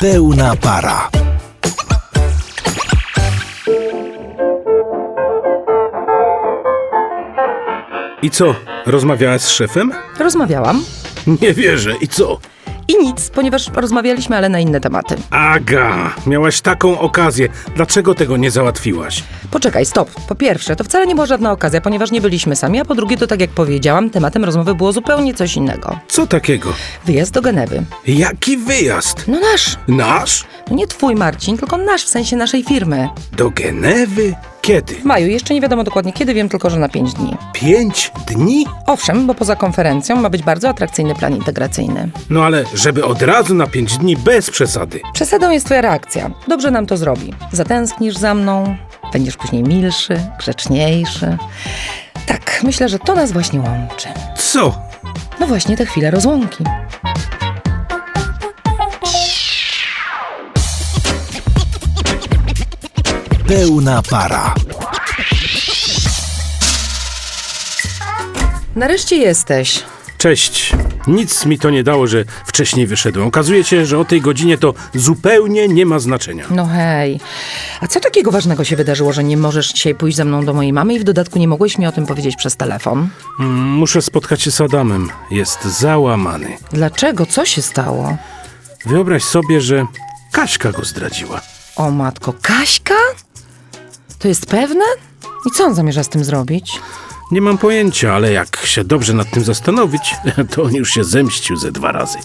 Pełna para. I co, rozmawiałaś z szefem? Rozmawiałam. Nie wierzę. I co? I nic, ponieważ rozmawialiśmy, ale na inne tematy. Aga, miałaś taką okazję. Dlaczego tego nie załatwiłaś? Poczekaj, stop. Po pierwsze, to wcale nie była żadna okazja, ponieważ nie byliśmy sami, a po drugie, to tak jak powiedziałam, tematem rozmowy było zupełnie coś innego. Co takiego? Wyjazd do Genewy. Jaki wyjazd? No nasz. Nasz? No nie twój, Marcin, tylko nasz, w sensie naszej firmy. Do Genewy? Kiedy? W maju, jeszcze nie wiadomo dokładnie kiedy, wiem tylko, że na pięć dni. Pięć dni? Owszem, bo poza konferencją ma być bardzo atrakcyjny plan integracyjny. No ale żeby od razu na pięć dni bez przesady. Przesadą jest twoja reakcja. Dobrze nam to zrobi. Zatęsknisz za mną, będziesz później milszy, grzeczniejszy. Tak, myślę, że to nas właśnie łączy. Co? No właśnie te chwile rozłąki. Pełna para. Nareszcie jesteś. Cześć. Nic mi to nie dało, że wcześniej wyszedłem. Okazuje się, że o tej godzinie to zupełnie nie ma znaczenia. No hej. A co takiego ważnego się wydarzyło, że nie możesz dzisiaj pójść ze mną do mojej mamy i w dodatku nie mogłeś mi o tym powiedzieć przez telefon? Mm, Muszę spotkać się z Adamem. Jest załamany. Dlaczego? Co się stało? Wyobraź sobie, że Kaśka go zdradziła. O matko, Kaśka? To jest pewne? I co on zamierza z tym zrobić? Nie mam pojęcia, ale jak się dobrze nad tym zastanowić, to on już się zemścił ze dwa razy.